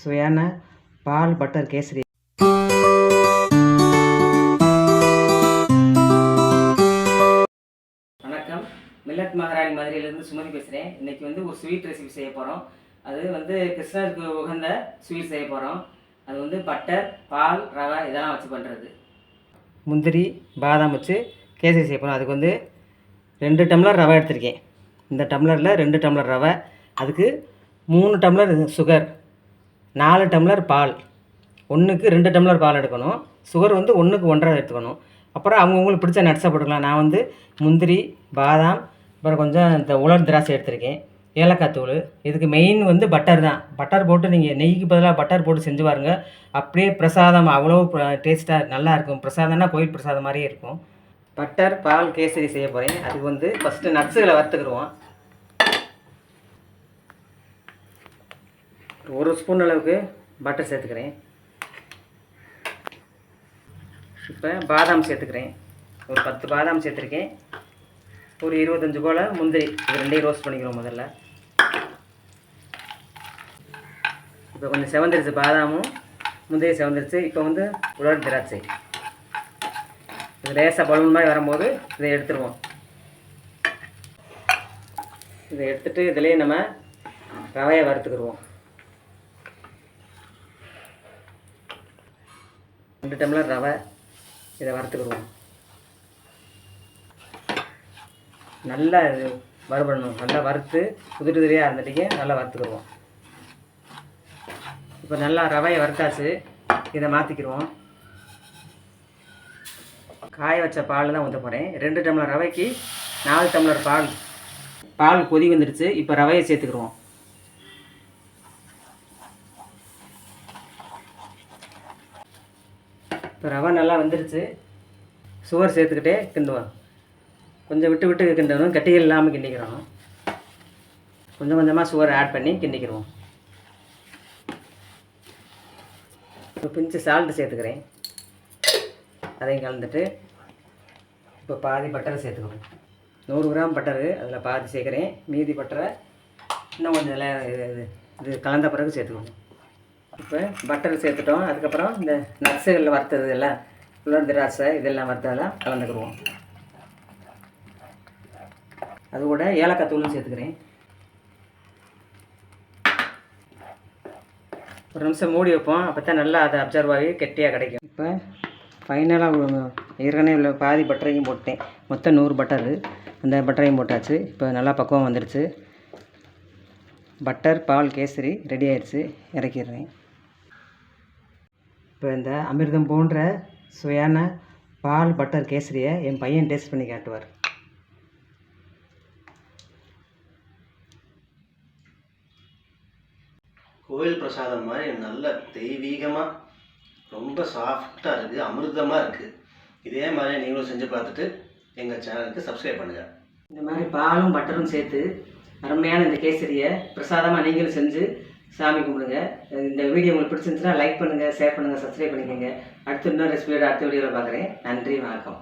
சுவையான பால் பட்டர் கேசரி. வணக்கம். மில்லட் மகாராணி மதுரையிலேருந்து சுமதி பேசுகிறேன் இன்றைக்கி வந்து ஒரு ஸ்வீட் ரெசிபி செய்ய போகிறோம் அது வந்து கிருஷ்ணருக்கு உகந்த ஸ்வீட் செய்ய போகிறோம் அது வந்து பட்டர் பால் ரவை இதெல்லாம் வச்சு பண்ணுறது முந்திரி பாதாம் வச்சு கேசரி செய்ய போகிறோம் அதுக்கு வந்து ரெண்டு டம்ளர் ரவை எடுத்திருக்கேன். இந்த டம்ளரில் ரெண்டு டம்ளர் ரவை அதுக்கு மூணு டம்ளர் சுகர். நாலு டம்ளர் பால் ஒன்றுக்கு ரெண்டு டம்ளர் பால் எடுக்கணும். சுகர் வந்து ஒன்றுக்கு ஒன்றரை எடுத்துக்கணும். அப்புறம் அவங்கவுங்களுக்கு பிடிச்ச நட்ஸை போட்டுக்கலாம். நான் வந்து முந்திரி பாதாம் அப்புறம் கொஞ்சம் இந்த உலர் திராட்சை எடுத்திருக்கேன். ஏலக்காய் தூள். இதுக்கு மெயின் வந்து பட்டர் தான். பட்டர் போட்டு நீங்கள் நெய்க்கு பதிலாக பட்டர் போட்டு செஞ்சு பாருங்கள் அப்படியே பிரசாதம் அவ்வளோ டேஸ்ட்டாக நல்லா இருக்கும். பிரசாதம்னா கோயில் பிரசாதம் மாதிரியே இருக்கும். பட்டர் பால் கேசரி செய்ய போகிறேன் அதுக்கு வந்து ஃபஸ்ட்டு நட்ஸுகளை வறுத்துக்கிடுவோம். ஒரு ஸ்பூன் அளவுக்கு பட்டர் சேர்த்துக்கிறேன். இப்போ பாதாம் சேர்த்துக்கிறேன். ஒரு பத்து பாதாம் சேர்த்துருக்கேன். ஒரு இருபத்தஞ்சு போல் முந்திரி. இது ரெண்டையும் ரோஸ்ட் பண்ணிக்கிறோம் முதல்ல. இப்போ கொஞ்சம் செவந்துருச்சு பாதாமும். முந்திரி செவந்துருச்சு. இப்போ வந்து உலர் திராட்சை. இது லேசாக பலூன் மாதிரி வரும்போது இதை எடுத்துருவோம். இதை எடுத்துகிட்டு இதுலேயே நம்ம ரவையை வறுத்துக்கிடுவோம் ரெண்டு டம்ளர் ரவை இதை வறுத்துக்கிடுவோம். நல்லா இது வறுபடணும். நல்லா வறுத்து உதிரி உதிரியாக இருந்துட்டீங்க நல்லா வறுத்துக்கிடுவோம். இப்போ நல்லா ரவையை வறுத்தாச்சு. இதை மாற்றிக்கிடுவோம் காய வச்ச பால் தான் ஊற்ற போகிறேன் ரெண்டு டம்ளர் ரவைக்கு நாலு டம்ளர் பால். பால் கொதி வந்துடுச்சு. இப்போ ரவையை சேர்த்துக்கிடுவோம். இப்போ ரவை நல்லா வந்துருச்சு. சுவர் சேர்த்துக்கிட்டே கிண்டுவோம். கொஞ்சம் விட்டு விட்டு கிண்டணும். கட்டிகள் இல்லாமல் கிண்டிக்கிறோம். கொஞ்சம் கொஞ்சமாக சுவர் ஆட் பண்ணி கிண்டிக்கிறோம் இப்போ பிஞ்சு சால்ட்டு சேர்த்துக்கிறேன். அதையும் கலந்துட்டு இப்போ பாதி பட்டரை சேர்த்துக்கணும். நூறு கிராம் பட்டரு அதில் பாதி சேர்க்குறேன். மீதி பட்டரை இன்னும் கொஞ்சம் இது இது இது கலந்த பிறகு சேர்த்துக்கணும். இப்போ பட்டர் சேர்த்துட்டோம். அதுக்கப்புறம் இந்த நட்ஸுகளில் வறுத்தது எல்லாம் உலர் திராட்சை இதெல்லாம் வறுத்ததெல்லாம் கலந்துக்கிடுவோம். அது கூட ஏலக்காய் தூளும் சேர்த்துக்கிறேன். ஒரு நிமிஷம் மூடி வைப்போம். அப்போ தான் நல்லா அது அப்சர்வ் ஆகி கெட்டியாக கிடைக்கும். இப்போ ஃபைனலாக ஏற்கனவே உள்ள பாதி பட்டரையும் போட்டேன். மொத்தம் நூறு பட்டரு அந்த பட்டரையும் போட்டாச்சு. இப்போ நல்லா பக்குவம் வந்துடுச்சு. பட்டர் பால் கேசரி ரெடி ஆயிடுச்சு. இறக்கிடுறேன். இப்போ இந்த அமிர்தம் போன்ற சுவையான பால் பட்டர் கேசரியை என் பையன் டேஸ்ட் பண்ணி காட்டுவார். கோயில் பிரசாதம் மாதிரி நல்ல தெய்வீகமாக ரொம்ப சாஃப்டாக இருக்குது அமிர்தமாக இருக்குது இதே மாதிரி நீங்களும் செஞ்சு பார்த்துட்டு எங்கள் சேனலுக்கு சப்ஸ்கிரைப் பண்ணுங்கள் இந்த மாதிரி பாலும் பட்டரும் சேர்த்து அருமையான இந்த கேசரியை பிரசாதமாக நீங்களும் செஞ்சு சாமி கும்பிடுங்க. இந்த வீடியோ உங்களுக்கு பிடிச்சிருந்துச்சுன்னா லைக் பண்ணுங்கள் ஷேர் பண்ணுங்கள் சப்ஸ்கிரைப் பண்ணிக்கோங்க. அடுத்த இன்னொரு ரெசிபியோட அடுத்த வீடியோவில் பார்க்குறேன். நன்றி வணக்கம்.